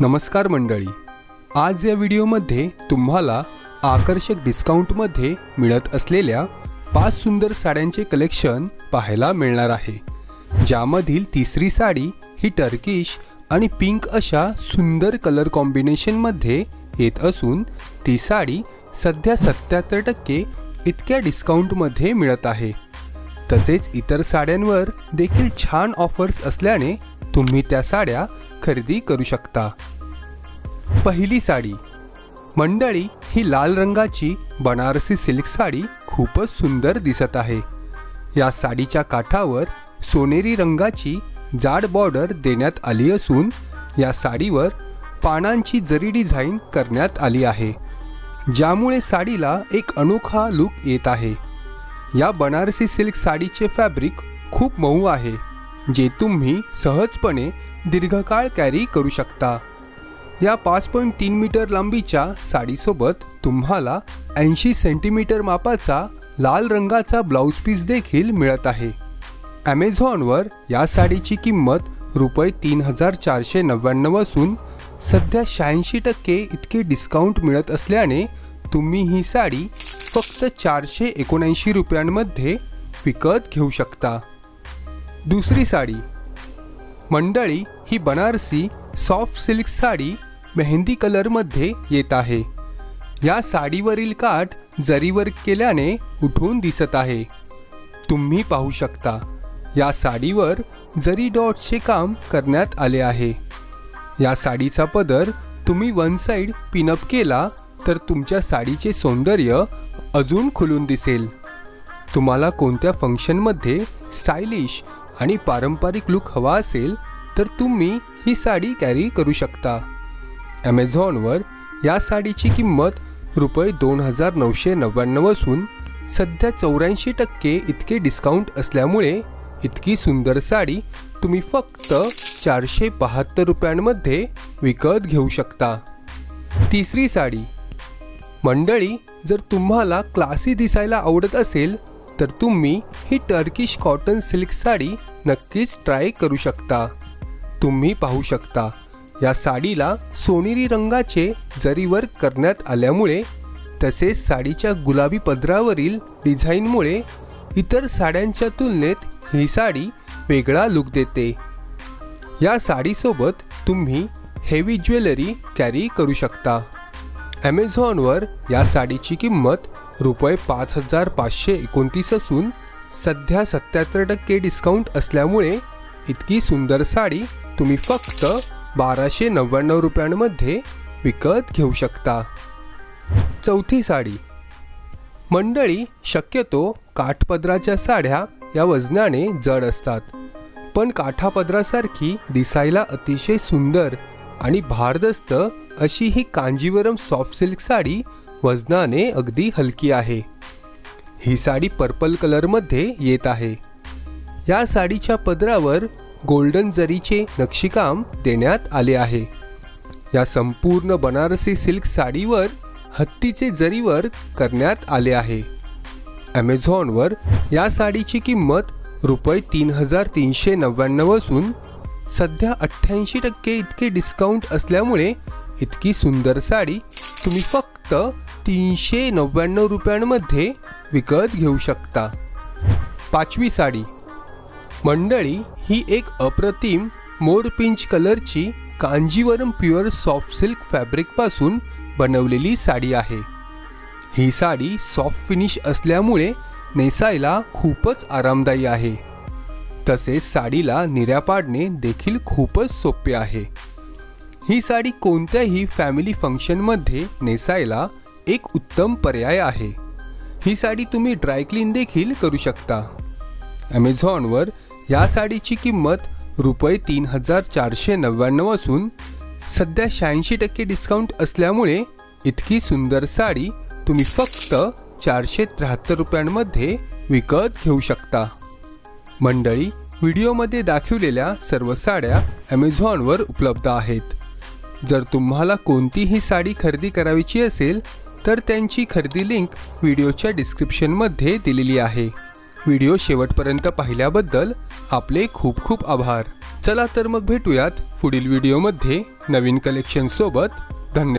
नमस्कार मंडळी. आज या व्हिडिओमध्ये तुम्हाला आकर्षक डिस्काउंटमध्ये मिळत असलेल्या पाच सुंदर साड्यांचे कलेक्शन पाहायला मिळणार आहे. ज्यामधील तिसरी साडी ही टर्किश आणि पिंक अशा सुंदर कलर कॉम्बिनेशनमध्ये येत असून ती साडी सध्या सत्याहत्तर टक्के इतक्या डिस्काउंटमध्ये मिळत आहे. तसेच इतर साड्यांवर देखील छान ऑफर्स असल्याने तुम्ही त्या साड्या खरेदी करू शकता. पहिली साडी. मंडळी ही लाल रंगाची बनारसी सिल्क साडी खूपच सुंदर दिसत आहे. या साडीच्या काठावर सोनेरी रंगाची जाड बॉर्डर देण्यात आली असून या साडीवर पानांची जरी डिझाईन करण्यात आली आहे ज्यामुळे साडीला एक अनोखा लुक येत आहे. या बनारसी सिल्क साडीचे फॅब्रिक खूप मऊ आहे. जे तुम्ही सहजपणे दीर्घकाळ कॅरी करू शकता. या पाच पॉईंट तीन मीटर लांबीच्या साडीसोबत तुम्हाला ऐंशी सेंटीमीटर मापाचा लाल रंगाचा ब्लाऊज पीस देखील मिळत आहे. ॲमेझॉनवर या साडीची किंमत रुपये तीन हजार चारशे नव्याण्णव असून सध्या शहाऐंशी टक्के इतके डिस्काउंट मिळत असल्याने तुम्ही ही साडी फक्त चारशे एकोणऐंशी रुपयांमध्ये विकत घेऊ शकता. दुसरी साडी. मंडळी ही बनारसी सॉफ्ट सिल्क साडी मेहंदी कलरमध्ये येत आहे. या साडीवरील काठ जरीवर केल्याने उठून दिसत आहे. तुम्ही पाहू शकता या साडीवर जरी डॉट्सचे काम करण्यात आले आहे. या साडीचा पदर तुम्ही वन साईड पिनअप केला तर तुमच्या साडीचे सौंदर्य अजून खुलून दिसेल. तुम्हाला कोणत्या फंक्शनमध्ये स्टायलिश आणि पारंपरिक लुक हवा असेल तर तुम्ही ही साडी कॅरी करू शकता. ॲमेझॉनवर या साडीची किंमत रुपये दोन हजार नऊशे नव्याण्णव असून सध्या चौऱ्याऐंशी टक्के इतके डिस्काउंट असल्यामुळे इतकी सुंदर साडी तुम्ही फक्त चारशे बहात्तर रुपयांमध्ये विकत घेऊ शकता. तिसरी साडी. मंडळी जर तुम्हाला क्लासी दिसायला आवडत असेल तर तुम्ही ही टर्किश कॉटन सिल्क साडी नक्कीच ट्राय करू शकता. तुम्ही पाहू शकता या साडीला सोनेरी रंगाचे जरी वर्क करण्यात आल्यामुळे तसेच साडीच्या गुलाबी पदरावरील डिझाईनमुळे इतर साड्यांच्या तुलनेत ही साडी वेगळा लुक देते. या साडीसोबत तुम्ही हेवी ज्वेलरी कॅरी करू शकता. ॲमेझॉनवर या साडीची किंमत रुपये पाच हजार पाचशे एकोणतीस असून सध्या सत्याहत्तर टक्के डिस्काउंट असल्यामुळे इतकी सुंदर साडी तुम्ही फक्त बाराशे नव्याण्णव रुपयांमध्ये विकत घेऊ शकता. चौथी साडी. मंडळी शक्यतो काठपदराच्या साड्या या वजनाने जड असतात पण काठापदरासारखी दिसायला अतिशय सुंदर आणि भारदस्त अशी ही कांजीवरम सॉफ्ट सिल्क साडी वजनाने अगदी हलकी आहे. ही साडी पर्पल कलरमध्ये येत आहे. या साडीच्या पदरावर गोल्डन जरीचे नक्षीकाम देण्यात आले आहे. या संपूर्ण बनारसी सिल्क साडीवर हत्तीचे जरीवर करण्यात आले आहे. ॲमेझॉनवर या साडीची किंमत रुपये तीन हजार तीनशे नव्याण्णव असून सध्या अठ्ठ्याऐंशी टक्के इतके डिस्काउंट असल्यामुळे इतकी सुंदर साडी तुम्ही फक्त तीनशे नव्याण्णव रुपयांमध्ये विकत घेऊ शकता. पाचवी साडी. मंडळी ही एक अप्रतिम मोरपिंच कलरची कांजीवरम प्युअर सॉफ्ट सिल्क फॅब्रिकपासून बनवलेली साडी आहे. ही साडी सॉफ्ट फिनिश असल्यामुळे नेसायला खूपच आरामदायी आहे. तसेच साडीला निऱ्या पाडणे देखील खूपच सोपे आहे. ही साडी कोणत्याही फॅमिली फंक्शनमध्ये नेसायला एक उत्तम पर्याय आहे. ही साडी तुम्ही ड्रायक्लीन देखील करू शकता. ॲमेझॉनवर या साडीची किंमत रुपये तीन हजार चारशे नव्याण्णव असून सध्या शहाऐंशी टक्के डिस्काउंट असल्यामुळे इतकी सुंदर साडी तुम्ही फक्त चारशे त्र्याहत्तर रुपयांमध्ये विकत घेऊ शकता. मंडळी व्हिडिओमध्ये दाखवलेल्या सर्व साड्या ॲमेझॉनवर उपलब्ध आहेत. जर तुम्हाला कोणतीही साडी खरेदी करायची असेल तर त्यांची खरेदी लिंक व्हिडिओच्या डिस्क्रिप्शनमध्ये दिलेली आहे. व्हिडिओ शेवटपर्यंत पाहिल्याबद्दल आपले खूप खूप आभार. चला तर मग भेटूयात पुढील व्हिडिओमध्ये नवीन कलेक्शनसोबत धन्यवाद